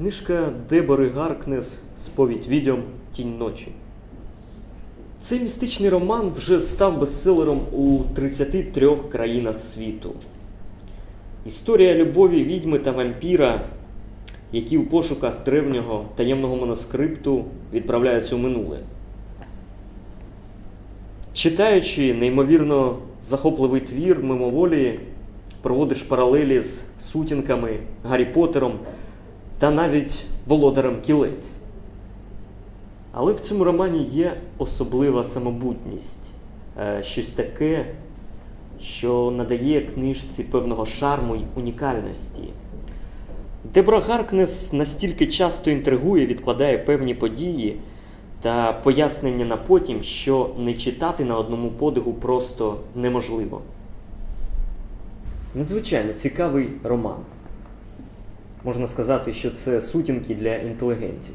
Книжка Дебори Гаркнес Сповідь відьом Тінь ночі. Цей містичний роман вже став бестселером у 33 країнах світу. Історія любові відьми та вампіра, які у пошуках древнього таємного манускрипту відправляються у минуле. Читаючи неймовірно захопливий твір мимоволі, проводиш паралелі з сутінками, Гаррі Поттером та навіть володарем кілець. Але в цьому романі є особлива самобутність, е, щось таке, що надає книжці певного шарму й унікальності. Дебра Гаркнес настільки часто інтригує, відкладає певні події та пояснення на потім, що не читати на одному подиху просто неможливо. Надзвичайно цікавий роман. Можна сказати, що це сутінки для інтелігентів.